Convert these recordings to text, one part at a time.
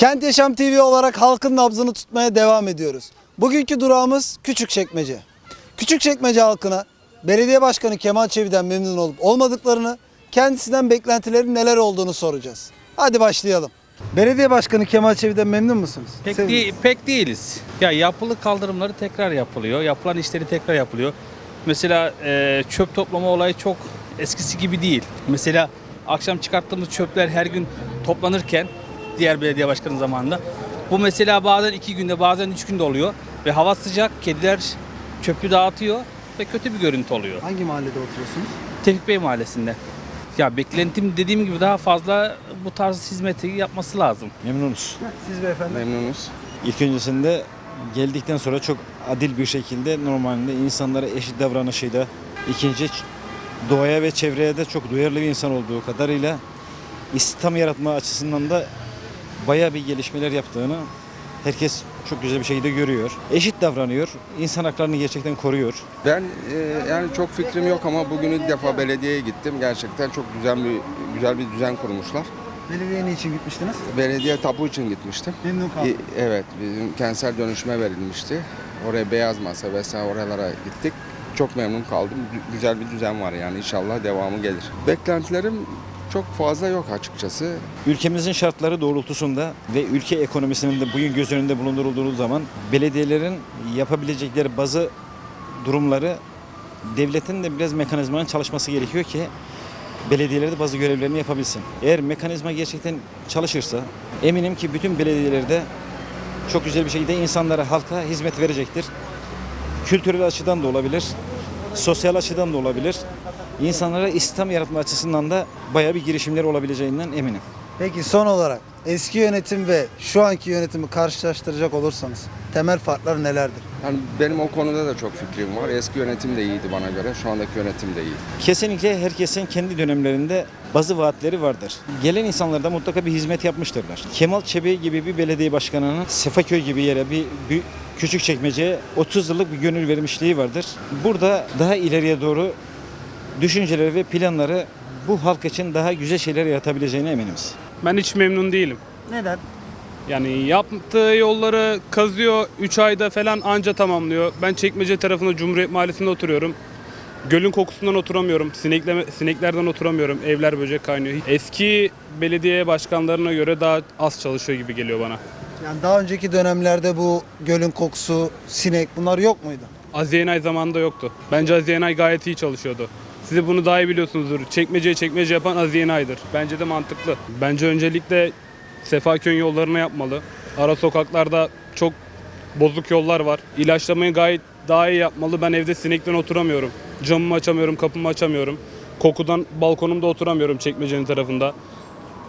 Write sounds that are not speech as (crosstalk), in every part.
Kent Yaşam TV olarak halkın nabzını tutmaya devam ediyoruz. Bugünkü durağımız Küçükçekmece. Küçükçekmece halkına belediye başkanı Kemal Çevi'den memnun olup olmadıklarını, kendisinden beklentilerin neler olduğunu soracağız. Hadi başlayalım. Belediye başkanı Kemal Çevi'den memnun musunuz? Pek, Sevin. değil, pek değiliz. Ya yapılı kaldırımları tekrar yapılıyor. Yapılan işleri tekrar yapılıyor. Mesela e, çöp toplama olayı çok eskisi gibi değil. Mesela akşam çıkarttığımız çöpler her gün toplanırken diğer belediye başkanı zamanında bu mesela bazen iki günde bazen üç günde oluyor ve hava sıcak kediler çöpü dağıtıyor ve kötü bir görüntü oluyor. Hangi mahallede oturuyorsunuz? Tevfik Bey Mahallesi'nde. Ya beklentim dediğim gibi daha fazla bu tarz hizmeti yapması lazım. Memnunuz. Siz beyefendi. Memnunuz. İlk öncesinde geldikten sonra çok adil bir şekilde normalde insanlara eşit davranışıyla ikinci doğaya ve çevreye de çok duyarlı bir insan olduğu kadarıyla istihdam yaratma açısından da bayağı bir gelişmeler yaptığını herkes çok güzel bir şekilde görüyor. Eşit davranıyor. insan haklarını gerçekten koruyor. Ben e, yani çok fikrim yok ama bugün ilk defa belediyeye gittim. Gerçekten çok güzel bir güzel bir düzen kurmuşlar. Belediyeye niçin gitmiştiniz? Belediye tapu için gitmiştim. Memnun E, kaldım. evet, bizim kentsel dönüşüme verilmişti. Oraya beyaz masa vesaire oralara gittik. Çok memnun kaldım. Gü- Güzel bir düzen var yani inşallah devamı gelir. Beklentilerim çok fazla yok açıkçası. Ülkemizin şartları doğrultusunda ve ülke ekonomisinin de bugün göz önünde bulundurulduğu zaman belediyelerin yapabilecekleri bazı durumları devletin de biraz mekanizmanın çalışması gerekiyor ki belediyeler de bazı görevlerini yapabilsin. Eğer mekanizma gerçekten çalışırsa eminim ki bütün belediyelerde çok güzel bir şekilde insanlara, halka hizmet verecektir. Kültürel açıdan da olabilir, sosyal açıdan da olabilir. İnsanlara istihdam yaratma açısından da bayağı bir girişimler olabileceğinden eminim. Peki son olarak eski yönetim ve şu anki yönetimi karşılaştıracak olursanız temel farklar nelerdir? Yani benim o konuda da çok fikrim var. Eski yönetim de iyiydi bana göre. Şu andaki yönetim de iyi. Kesinlikle herkesin kendi dönemlerinde bazı vaatleri vardır. Gelen insanlar da mutlaka bir hizmet yapmıştırlar. Kemal Çebi gibi bir belediye başkanının Sefaköy gibi yere bir, bir küçük çekmeceye 30 yıllık bir gönül vermişliği vardır. Burada daha ileriye doğru düşünceleri ve planları bu halk için daha güzel şeyler yaratabileceğine eminiz. Ben hiç memnun değilim. Neden? Yani yaptığı yolları kazıyor 3 ayda falan anca tamamlıyor. Ben Çekmece tarafında Cumhuriyet Mahallesi'nde oturuyorum. Gölün kokusundan oturamıyorum. Sinekleme, sineklerden oturamıyorum. Evler böcek kaynıyor. Eski belediye başkanlarına göre daha az çalışıyor gibi geliyor bana. Yani daha önceki dönemlerde bu gölün kokusu, sinek bunlar yok muydu? Aziyenay zamanında yoktu. Bence Aziyenay gayet iyi çalışıyordu. Siz bunu daha iyi biliyorsunuzdur. Çekmece'ye çekmece yapan Aziyenay'dır. Bence de mantıklı. Bence öncelikle Sefaköy'ün yollarını yapmalı. Ara sokaklarda çok bozuk yollar var. İlaçlamayı gayet daha iyi yapmalı. Ben evde sinekten oturamıyorum. Camımı açamıyorum, kapımı açamıyorum. Kokudan balkonumda oturamıyorum Çekmece'nin tarafında.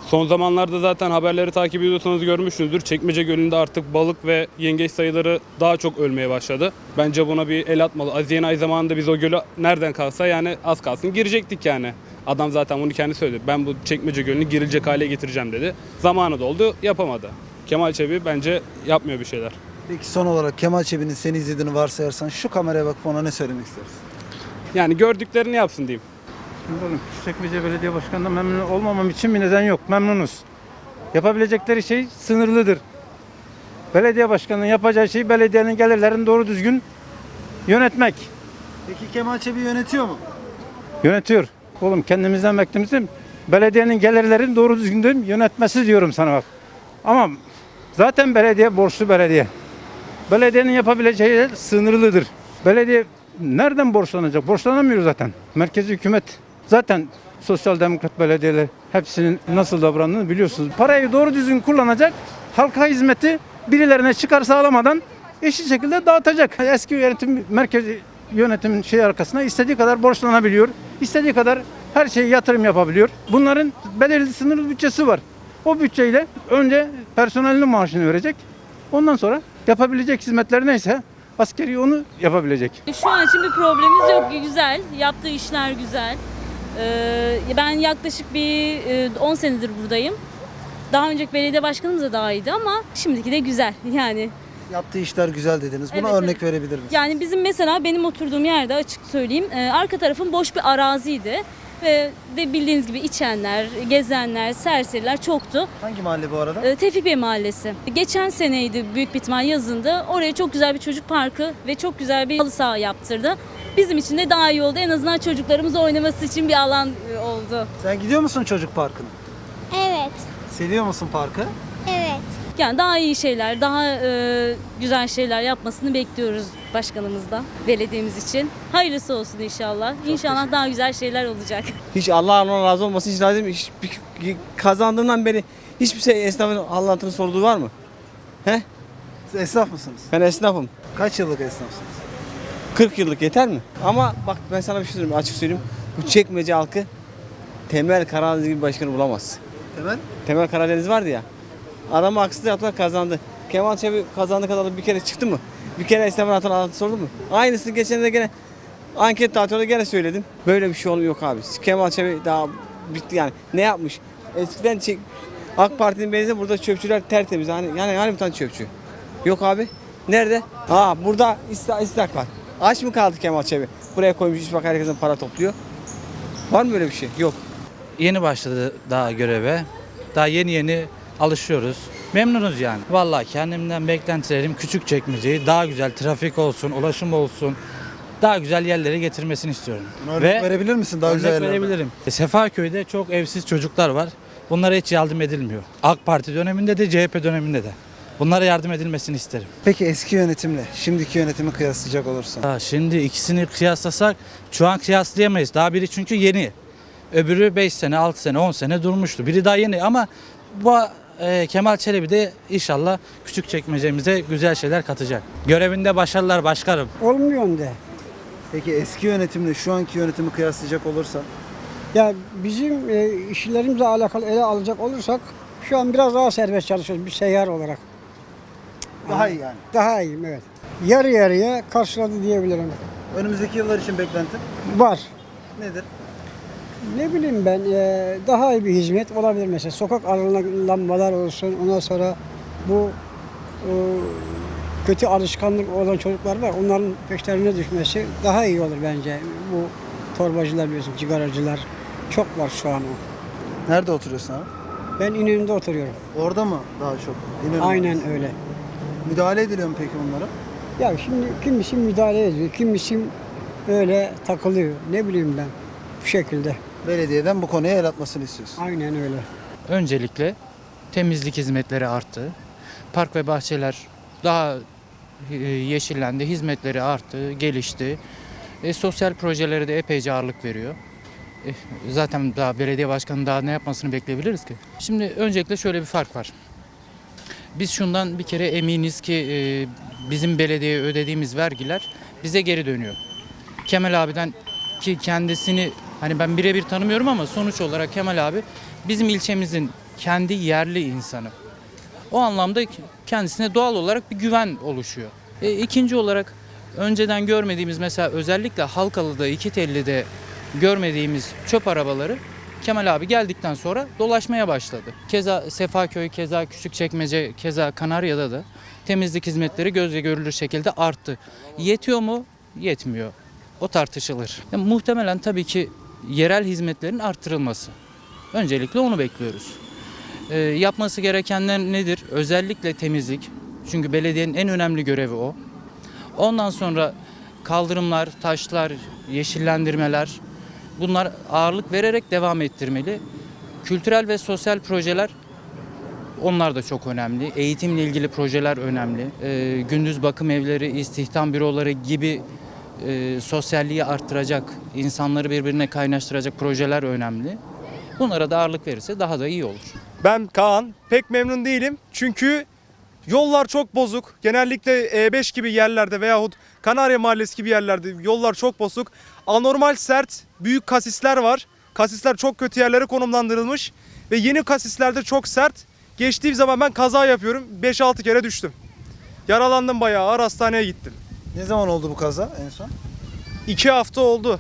Son zamanlarda zaten haberleri takip ediyorsanız görmüşsünüzdür. Çekmece Gölü'nde artık balık ve yengeç sayıları daha çok ölmeye başladı. Bence buna bir el atmalı. Aziyen ay zamanında biz o gölü nereden kalsa yani az kalsın girecektik yani. Adam zaten bunu kendi söyledi. Ben bu Çekmece Gölü'nü girilecek hale getireceğim dedi. Zamanı doldu yapamadı. Kemal Çebi bence yapmıyor bir şeyler. Peki son olarak Kemal Çebi'nin seni izlediğini varsayarsan şu kameraya bakıp ona ne söylemek istersin? Yani gördüklerini yapsın diyeyim. Oğlum Küçükçekmece Belediye Başkanı'ndan memnun olmamam için bir neden yok. Memnunuz. Yapabilecekleri şey sınırlıdır. Belediye başkanının yapacağı şey belediyenin gelirlerini doğru düzgün yönetmek. Peki Kemal Çebi yönetiyor mu? Yönetiyor. Oğlum kendimizden beklemizim. Belediyenin gelirlerini doğru düzgün mi? yönetmesi diyorum sana bak. Ama zaten belediye borçlu belediye. Belediyenin yapabileceği yer sınırlıdır. Belediye nereden borçlanacak? Borçlanamıyor zaten. Merkezi hükümet zaten sosyal demokrat belediyeler hepsinin nasıl davrandığını biliyorsunuz. Parayı doğru düzgün kullanacak. Halka hizmeti birilerine çıkar sağlamadan eşit şekilde dağıtacak. Eski yönetim merkezi yönetimin şey arkasına istediği kadar borçlanabiliyor. istediği kadar her şeyi yatırım yapabiliyor. Bunların belirli sınırlı bütçesi var. O bütçeyle önce personelinin maaşını verecek. Ondan sonra yapabilecek hizmetler neyse askeri onu yapabilecek. Şu an için bir problemimiz yok. Güzel. Yaptığı işler güzel. Ee, ben yaklaşık bir e, 10 senedir buradayım. Daha önceki belediye başkanımız da daha iyiydi ama şimdiki de güzel. (laughs) Yani Yaptığı işler güzel dediniz. Buna Evet, örnek verebilir misiniz? yani bizim mesela benim oturduğum yerde açık söyleyeyim e, arka tarafım boş bir araziydi. ve de bildiğiniz gibi içenler, gezenler, serseriler çoktu. Hangi mahalle bu arada? Ee, Tevfik Bey Mahallesi. Geçen seneydi büyük bir ihtimal yazında. Oraya çok güzel bir çocuk parkı ve çok güzel bir halı saha yaptırdı. Bizim için de daha iyi oldu. En azından çocuklarımız oynaması için bir alan e, oldu. Sen gidiyor musun çocuk parkına? Evet, Seviyor musun parkı? evet. Yani daha iyi şeyler, daha e, güzel şeyler yapmasını bekliyoruz başkanımızdan, belediyemiz için. Hayırlısı olsun inşallah. İnşallah daha güzel şeyler olacak. (laughs) Hiç Allah ona razı olmasın hiç lazım. Hiç, bir- kazandığımdan beri hiçbir şey esnafın Allah'ın sorduğu var mı? He? Siz esnaf mısınız? Ben esnafım. Kaç yıllık esnafsınız? 40 yıllık yeter mi? Ama bak ben sana bir şey söyleyeyim açık söyleyeyim. Bu çekmece halkı Temel Karadeniz gibi başkanı bulamaz. Hemen. Temel Karadeniz vardı ya. Adamı haksız yaptılar kazandı. Kemal Çebi kazandı kazandı bir kere çıktı mı? Bir kere esnafın hatırını anlattı sordu mu? Aynısını geçen de gene anket dağıtıyordu gene söyledim. Böyle bir şey yok abi. Kemal Çebi daha bitti yani. Ne yapmış? Eskiden çek, AK Parti'nin benzeri burada çöpçüler tertemiz. Hani yani hani bir tane çöpçü. Yok abi. Nerede? Ha burada istak, istak var. Aç mı kaldı Kemal Çebi? Buraya koymuş iş bak herkesin para topluyor. Var mı böyle bir şey? Yok. Yeni başladı daha göreve. Daha yeni yeni alışıyoruz. Memnunuz yani. Vallahi kendimden beklentilerim küçük çekmeceyi daha güzel trafik olsun, ulaşım olsun. Daha güzel yerlere getirmesini istiyorum. Buna örnek verebilir misin daha güzel örnek yerlerden? verebilirim. E, Sefaköy'de çok evsiz çocuklar var. Bunlara hiç yardım edilmiyor. AK Parti döneminde de CHP döneminde de. Bunlara yardım edilmesini isterim. Peki eski yönetimle şimdiki yönetimi kıyaslayacak olursan. Ha, şimdi ikisini kıyaslasak şu an kıyaslayamayız. Daha biri çünkü yeni. Öbürü 5 sene, 6 sene, 10 sene durmuştu. Biri daha yeni ama bu e, Kemal Çelebi de inşallah küçük çekmecemize güzel şeyler katacak. Görevinde başarılar başkanım. Olmuyor de. Peki eski yönetimle şu anki yönetimi kıyaslayacak olursan. Ya bizim e, işlerimizle alakalı ele alacak olursak şu an biraz daha serbest çalışıyoruz bir seyyar olarak. Daha iyi yani. Daha iyiyim evet. Yarı yarıya karşıladı diyebilirim. Önümüzdeki yıllar için beklentin Var. nedir? Ne bileyim ben e, daha iyi bir hizmet olabilir mesela. Sokak aralarında lambalar olsun. Ondan sonra bu e, kötü alışkanlık olan çocuklar var. Onların peşlerine düşmesi daha iyi olur bence. Bu torbacılar biliyorsun, cigaracılar çok var şu an o. Nerede oturuyorsun abi? Ben İnönü'nde oturuyorum. Orada mı daha çok? İnönü'de. Aynen öyle. Müdahale ediliyor mu peki bunlara? Ya şimdi kimisi müdahale ediyor, kimisi öyle takılıyor. Ne bileyim ben bu şekilde. Belediyeden bu konuya el atmasını istiyorsun. Aynen öyle. Öncelikle temizlik hizmetleri arttı. Park ve bahçeler daha e, yeşillendi, hizmetleri arttı, gelişti. E, sosyal projelere de epeyce ağırlık veriyor. E, zaten daha belediye başkanı daha ne yapmasını bekleyebiliriz ki? Şimdi öncelikle şöyle bir fark var. Biz şundan bir kere eminiz ki e, bizim belediyeye ödediğimiz vergiler bize geri dönüyor. Kemal abiden ki kendisini hani ben birebir tanımıyorum ama sonuç olarak Kemal abi bizim ilçemizin kendi yerli insanı. O anlamda kendisine doğal olarak bir güven oluşuyor. E, ikinci olarak önceden görmediğimiz mesela özellikle Halkalı'da, İkitelli'de görmediğimiz çöp arabaları Kemal abi geldikten sonra dolaşmaya başladı. Keza Sefaköy, keza Küçükçekmece, keza Kanarya'da da temizlik hizmetleri gözle görülür şekilde arttı. Yetiyor mu? Yetmiyor. O tartışılır. Ya, muhtemelen tabii ki yerel hizmetlerin arttırılması. Öncelikle onu bekliyoruz. Ee, yapması gerekenler nedir? Özellikle temizlik. Çünkü belediyenin en önemli görevi o. Ondan sonra kaldırımlar, taşlar, yeşillendirmeler bunlar ağırlık vererek devam ettirmeli. Kültürel ve sosyal projeler onlar da çok önemli. Eğitimle ilgili projeler önemli. Ee, gündüz bakım evleri, istihdam büroları gibi e, sosyalliği arttıracak, insanları birbirine kaynaştıracak projeler önemli. Bunlara da ağırlık verirse daha da iyi olur. Ben Kaan. Pek memnun değilim. Çünkü yollar çok bozuk. Genellikle E5 gibi yerlerde veyahut Kanarya Mahallesi gibi yerlerde yollar çok bozuk. Anormal sert büyük kasisler var. Kasisler çok kötü yerlere konumlandırılmış. Ve yeni kasislerde çok sert. Geçtiğim zaman ben kaza yapıyorum. 5-6 kere düştüm. Yaralandım bayağı ağır hastaneye gittim. Ne zaman oldu bu kaza en son? 2 hafta oldu.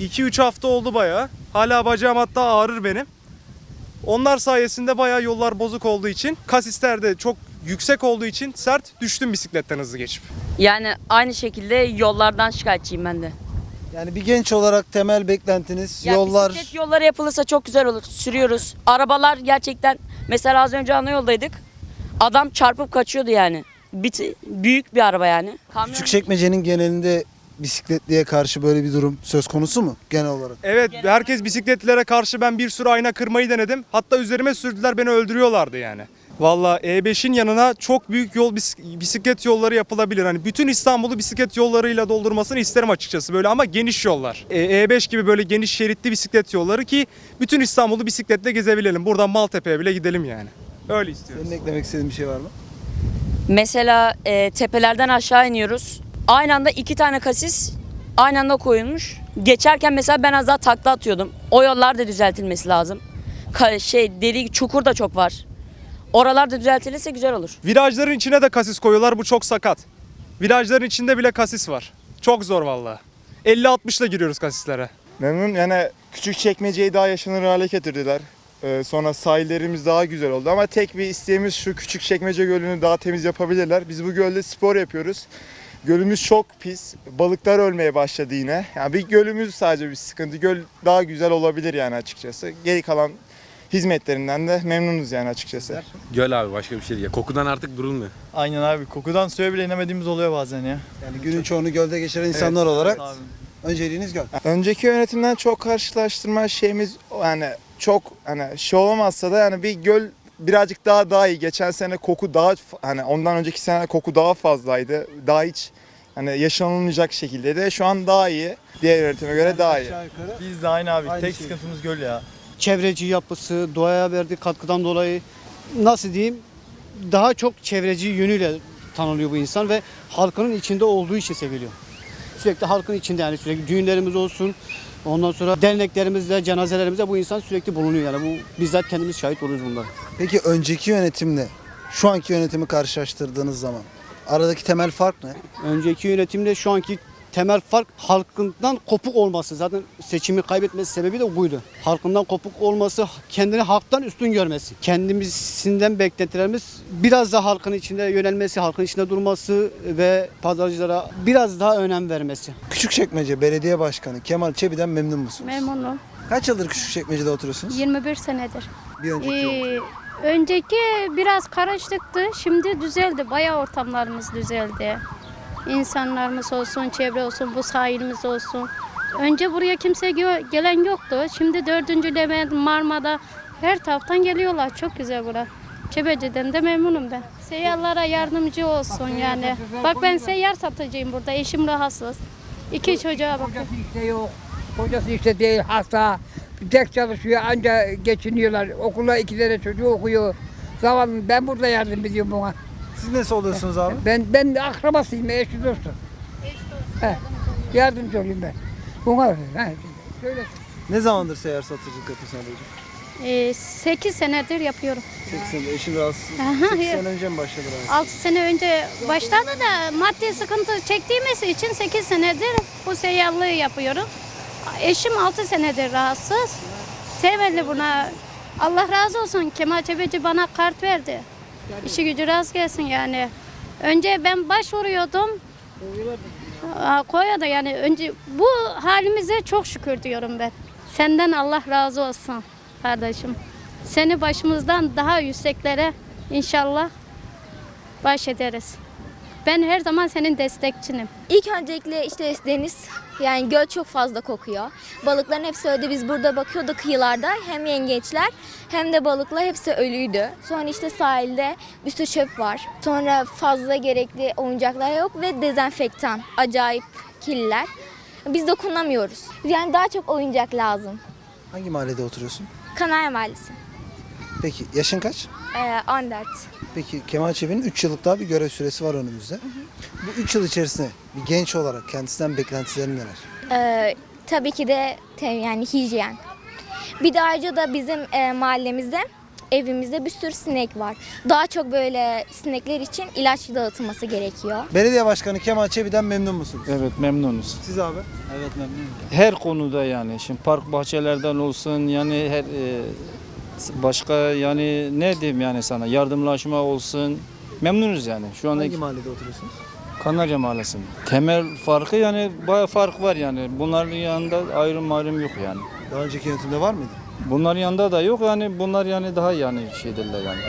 2-3 hafta oldu bayağı. Hala bacağım hatta ağrır benim. Onlar sayesinde bayağı yollar bozuk olduğu için kasisler de çok yüksek olduğu için sert düştüm bisikletten hızlı geçip. Yani aynı şekilde yollardan şikayetçiyim ben de. Yani bir genç olarak temel beklentiniz Ya yollar Bisiklet yolları yapılırsa çok güzel olur. Sürüyoruz. Arabalar gerçekten mesela az önce ana yoldaydık. Adam çarpıp kaçıyordu yani. Bir, büyük bir araba yani. Kamyon- Küçükçekmece'nin genelinde bisikletliye karşı böyle bir durum söz konusu mu genel olarak? Evet herkes bisikletlere karşı ben bir sürü ayna kırmayı denedim. Hatta üzerime sürdüler beni öldürüyorlardı yani. Valla E5'in yanına çok büyük yol bis- bisiklet yolları yapılabilir. Hani bütün İstanbul'u bisiklet yollarıyla doldurmasını isterim açıkçası böyle ama geniş yollar. E, E5 gibi böyle geniş şeritli bisiklet yolları ki bütün İstanbul'u bisikletle gezebilelim. Buradan Maltepe'ye bile gidelim yani. Öyle istiyoruz. Senin eklemek istediğin bir şey var mı? Mesela e, tepelerden aşağı iniyoruz. Aynı anda iki tane kasis aynı anda koyulmuş. Geçerken mesela ben az daha takla atıyordum. O yollar da düzeltilmesi lazım. Ka- şey deli çukur da çok var. Oralar da düzeltilirse güzel olur. Virajların içine de kasis koyuyorlar. Bu çok sakat. Virajların içinde bile kasis var. Çok zor valla. 50-60'la giriyoruz kasislere. Memnun yani küçük çekmeceyi daha yaşanır hale getirdiler. Ee, sonra sahillerimiz daha güzel oldu ama tek bir isteğimiz şu küçük çekmece gölünü daha temiz yapabilirler. Biz bu gölde spor yapıyoruz. Gölümüz çok pis. Balıklar ölmeye başladı yine. Yani bir gölümüz sadece bir sıkıntı. Göl daha güzel olabilir yani açıkçası. Geri kalan hizmetlerinden de memnunuz yani açıkçası. Göl abi başka bir şey değil. Kokudan artık durulmuyor. Aynen abi. Kokudan suya bile inemediğimiz oluyor bazen ya. Yani günün çoğunu gölde geçiren insanlar olarak önceliğiniz göl. Önceki yönetimden çok karşılaştırma şeyimiz yani çok hani şey olamazsa da yani bir göl birazcık daha daha iyi. Geçen sene koku daha f- hani ondan önceki sene koku daha fazlaydı. Daha hiç hani yaşanılmayacak şekilde de şu an daha iyi. Diğer yönetime göre daha iyi. Biz de aynı abi. Aynı Tek şey. sıkıntımız göl ya. Çevreci yapısı, doğaya verdiği katkıdan dolayı nasıl diyeyim daha çok çevreci yönüyle tanınıyor bu insan ve halkının içinde olduğu için seviliyor. Sürekli halkın içinde yani sürekli düğünlerimiz olsun. Ondan sonra derneklerimizde, cenazelerimizde bu insan sürekli bulunuyor yani bu bizzat kendimiz şahit oluyoruz bunlara. Peki önceki yönetimle şu anki yönetimi karşılaştırdığınız zaman aradaki temel fark ne? Önceki yönetimde şu anki temel fark halkından kopuk olması. Zaten seçimi kaybetmesi sebebi de buydu. Halkından kopuk olması, kendini halktan üstün görmesi. Kendimizden beklentilerimiz biraz da halkın içinde yönelmesi, halkın içinde durması ve pazarcılara biraz daha önem vermesi. Küçükçekmece Belediye Başkanı Kemal Çebi'den memnun musunuz? Memnunum. Kaç yıldır Küçükçekmece'de oturuyorsunuz? 21 senedir. Bir önceki. Ee, önceki biraz karışıktı. Şimdi düzeldi. Bayağı ortamlarımız düzeldi. İnsanlarımız olsun, çevre olsun, bu sahilimiz olsun. Önce buraya kimse gelen yoktu. Şimdi dördüncü Levent, Marmara her taraftan geliyorlar. Çok güzel bura. Çebeci'den de memnunum ben. Seyyarlara yardımcı olsun yani. Bak ben seyyar satıcıyım burada. Eşim rahatsız. İki çocuğa bakıyorum. işte yok. Kocası işte değil hasta. Tek çalışıyor anca geçiniyorlar. Okula iki tane çocuğu okuyor. Zavallı ben burada yardım ediyorum buna. Siz nasıl oluyorsunuz abi? Ben ben de akrabasıyım, eşi dostum. He, yardımcı olayım ben. Buna he. Ne zamandır seyyar satıcılık yapıyorsun ablacığım? 8 Ee, senedir yapıyorum. 80 eşin rahatsız. Aha, 8 ya. sene önce mi başladı rahatsız? 6 sene önce başladı da maddi sıkıntı çektiğimiz için 8 senedir bu seyyarlığı yapıyorum. Eşim 6 senedir rahatsız. Temelli buna Allah razı olsun Kemal Çebeci bana kart verdi. İşi gücü rast gelsin yani. Önce ben başvuruyordum. Koyuyordu yani önce bu halimize çok şükür diyorum ben. Senden Allah razı olsun kardeşim. Seni başımızdan daha yükseklere inşallah baş ederiz. Ben her zaman senin destekçinim. İlk öncelikle işte deniz yani göl çok fazla kokuyor. Balıkların hepsi öldü. Biz burada bakıyorduk kıyılarda hem yengeçler hem de balıklar hepsi ölüydü. Sonra işte sahilde bir sürü çöp var. Sonra fazla gerekli oyuncaklar yok ve dezenfektan. Acayip kirliler. Biz dokunamıyoruz. Yani daha çok oyuncak lazım. Hangi mahallede oturuyorsun? Kanarya Mahallesi. Peki yaşın kaç? Ee, 14. Peki Kemal Çebi'nin 3 yıllık daha bir görev süresi var önümüzde. Bu 3 yıl içerisinde bir genç olarak kendisinden beklentilerin neler? Ee, tabii ki de yani hijyen. Bir de ayrıca da bizim e, mahallemizde evimizde bir sürü sinek var. Daha çok böyle sinekler için ilaç dağıtılması gerekiyor. Belediye Başkanı Kemal Çebi'den memnun musunuz? Evet memnunuz. Siz abi? Evet memnunum. Her konuda yani şimdi park bahçelerden olsun yani her e, başka yani ne diyeyim yani sana yardımlaşma olsun memnunuz yani. Şu anda Hangi mahallede oturuyorsunuz? Kanarya Mahallesi'nde. Temel farkı yani bayağı fark var yani. Bunların yanında ayrım ayrım yok yani. Daha önceki yönetimde var mıydı? Bunların yanında da yok yani bunlar yani daha yani şeydirler yani.